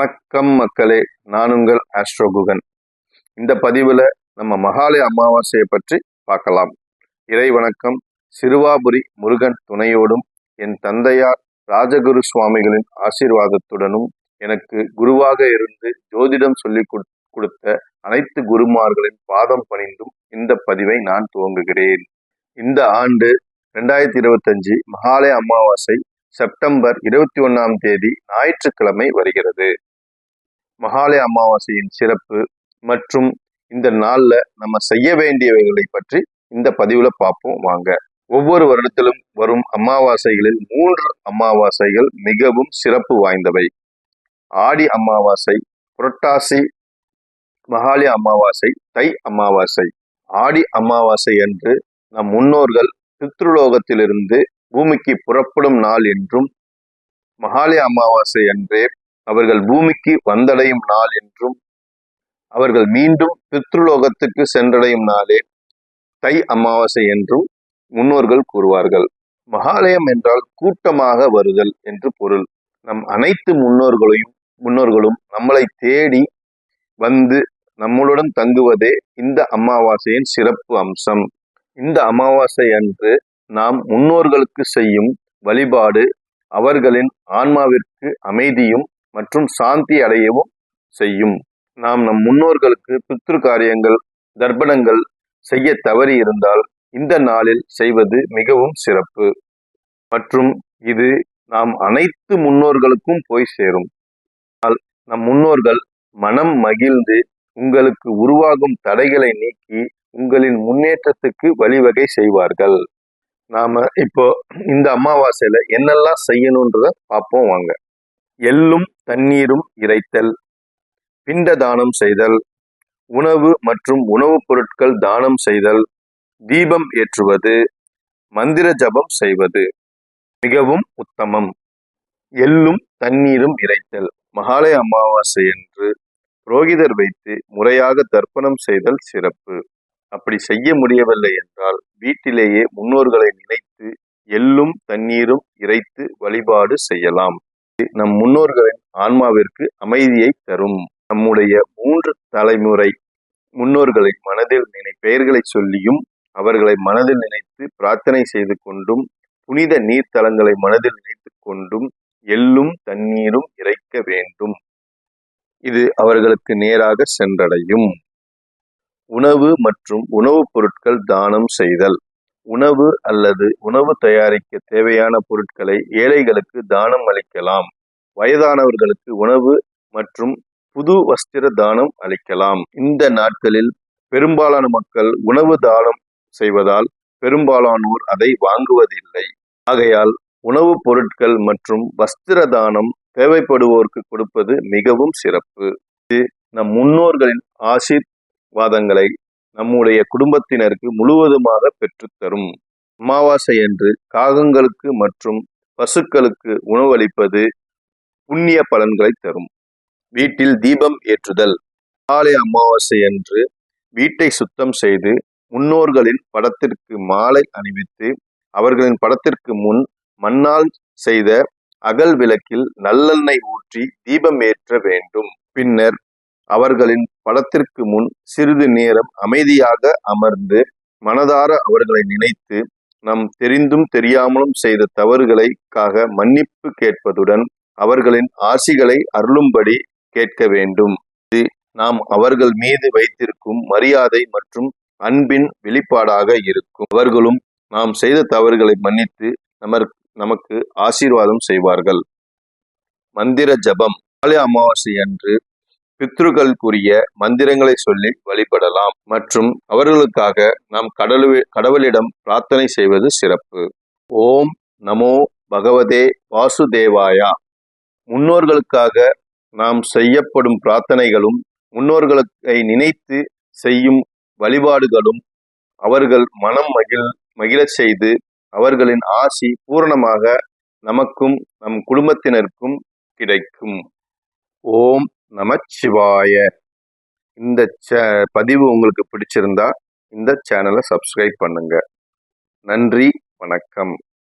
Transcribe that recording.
வணக்கம் மக்களே நான் உங்கள் இந்த பதிவில் நம்ம மகாலய அமாவாசையை பற்றி பார்க்கலாம். இறை வணக்கம் சிறுவாபுரி முருகன் துணையோடும் என் தந்தையார் ராஜகுரு சுவாமிகளின் ஆசீர்வாதத்துடனும் எனக்கு குருவாக இருந்து ஜோதிடம் சொல்லிக் கொடுத்த அனைத்து குருமார்களின் பாதம் பணிந்தும் இந்த பதிவை நான் துவங்குகிறேன். இந்த ஆண்டு ரெண்டாயிரத்தி இருபத்தஞ்சு மகாலய அமாவாசை செப்டம்பர் இருபத்தி ஒன்னாம் தேதி ஞாயிற்றுக்கிழமை வருகிறது. மகாலய அமாவாசையின் சிறப்பு மற்றும் இந்த நாள்ல நம்ம செய்ய வேண்டியவைகளை பற்றி இந்த பதிவுல பார்ப்போம் வாங்க. ஒவ்வொரு வருடத்திலும் வரும் அமாவாசைகளில் மூன்று அமாவாசைகள் மிகவும் சிறப்பு வாய்ந்தவை. ஆடி அமாவாசை புரட்டாசி மகாலய அமாவாசை தை அமாவாசை. ஆடி அமாவாசை என்று நம் முன்னோர்கள் பித்ருலோகத்திலிருந்து பூமிக்கு புறப்படும் நாள் என்றும் மகாலய அமாவாசை அன்றே அவர்கள் பூமிக்கு வந்தடையும் நாள் என்றும் அவர்கள் மீண்டும் பித்ருலோகத்துக்கு சென்றடையும் நாளே தை அமாவாசை என்றும் முன்னோர்கள் கூறுவார்கள். மகாலயம் என்றால் கூட்டமாக வருதல் என்று பொருள். நம் அனைத்து முன்னோர்களையும் முன்னோர்களும் நம்மளை தேடி வந்து நம்மளுடன் தங்குவதே இந்த அமாவாசையின் சிறப்பு அம்சம். இந்த அமாவாசை அன்று நாம் முன்னோர்களுக்கு செய்யும் வழிபாடு அவர்களின் ஆன்மாவிற்கு அமைதியும் மற்றும் சாந்தி அடையவும் செய்யும். நாம் நம் முன்னோர்களுக்கு பித்ரு காரியங்கள் தர்ப்பணங்கள் செய்ய தவறி இருந்தால் இந்த நாளில் செய்வது மிகவும் சிறப்பு. மற்றும் இது நாம் அனைத்து முன்னோர்களுக்கும் போய் சேரும். நம் முன்னோர்கள் மனம் மகிழ்ந்து உங்களுக்கு உருவாகும் தடைகளை நீக்கி உங்களின் முன்னேற்றத்துக்கு வழிவகை செய்வார்கள். நாம இப்போ இந்த அமாவாசையில என்னெல்லாம் செய்யணுன்றத பார்ப்போம் வாங்க. எள்ளும் தண்ணீரும் இறைத்தல். பிண்ட தானம் செய்தல். உணவு மற்றும் உணவுப் பொருட்கள் தானம் செய்தல். தீபம் ஏற்றுவது. மந்திர ஜபம் செய்வது. மிகவும் உத்தமம். எள்ளும் தண்ணீரும் இறைத்தல். மகாலய அமாவாசை என்று புரோகிதர் வைத்து முறையாக தர்ப்பணம் செய்தல் சிறப்பு. அப்படி செய்ய முடியவில்லை என்றால் வீட்டிலேயே முன்னோர்களை நினைத்து எள்ளும் தண்ணீரும் இறைத்து வழிபாடு செய்யலாம். நம் முன்னோர்களின் ஆன்மாவிற்கு அமைதியை தரும். நம்முடைய மூன்று தலைமுறை முன்னோர்களை மனதில் நினை பெயர்களை சொல்லியும் அவர்களை மனதில் நினைத்து பிரார்த்தனை செய்து கொண்டும் புனித நீர்த்தலங்களை மனதில் நினைத்து கொண்டும் எள்ளும் தண்ணீரும் இறைக்க வேண்டும். இது அவர்களுக்கு நேராக சென்றடையும். உணவு மற்றும் உணவுப் பொருட்கள் தானம் செய்தல். உணவு அல்லது உணவு தயாரிக்க தேவையான பொருட்களை ஏழைகளுக்கு தானம் அளிக்கலாம். வயதானவர்களுக்கு உணவு மற்றும் புது வஸ்திர தானம் அளிக்கலாம். இந்த நாட்களில் பெரும்பாலான மக்கள் உணவு தானம் செய்வதால் பெரும்பாலானோர் அதை வாங்குவதில்லை. ஆகையால் உணவுப் பொருட்கள் மற்றும் வஸ்திர தானம் தேவைப்படுவோருக்கு கொடுப்பது மிகவும் சிறப்பு. இது நம் முன்னோர்களின் ஆசிர்வாதங்களை நம்முடைய குடும்பத்தினருக்கு முழுவதுமாக பெற்றுத்தரும் அமாவாசை அன்று காகங்களுக்கு மற்றும் பசுக்களுக்கு உணவளிப்பது புண்ணிய பலன்களை தரும். வீட்டில் தீபம் ஏற்றுதல். காலை அமாவாசை அன்று வீட்டை சுத்தம் செய்து முன்னோர்களின் படத்திற்கு மாலை அணிவித்து அவர்களின் படத்திற்கு முன் மண்ணால் செய்த அகல் விளக்கில் நல்லெண்ணெய் ஊற்றி தீபம் ஏற்ற வேண்டும். பின்னர் அவர்களின் படத்திற்கு முன் சிறிது நேரம் அமைதியாக அமர்ந்து மனதார அவர்களை நினைத்து நம் தெரிந்தும் தெரியாமலும் செய்த தவறுகளைக்காக மன்னிப்பு கேட்பதுடன் அவர்களின் ஆசிகளை அருளும்படி கேட்க வேண்டும். இது நாம் அவர்கள் மீது வைத்திருக்கும் மரியாதை மற்றும் அன்பின் வெளிப்பாடாக இருக்கும். அவர்களும் நாம் செய்த தவறுகளை மன்னித்து நமக்கு ஆசீர்வாதம் செய்வார்கள். மந்திர ஜபம். காலை அமாவாசை அன்று பித்ருக்களுக்குரிய மந்திரங்களை சொல்லி வழிபடலாம். மற்றும் அவர்களுக்காக நாம் கடலு கடவுளிடம் பிரார்த்தனை செய்வது சிறப்பு. ஓம் நமோ பகவதே வாசுதேவாயா. முன்னோர்களுக்காக நாம் செய்யப்படும் பிரார்த்தனைகளும் முன்னோர்களை நினைத்து செய்யும் வழிபாடுகளும் அவர்கள் மனம் மகிழ் மகிழச் செய்து அவர்களின் ஆசி பூரணமாக நமக்கும் நம் குடும்பத்தினருக்கும் கிடைக்கும். ஓம் நமச்சிவாய. இந்த சே பதிவு உங்களுக்கு பிடிச்சிருந்தா இந்த சேனலை சப்ஸ்கிரைப் பண்ணுங்க. நன்றி வணக்கம்.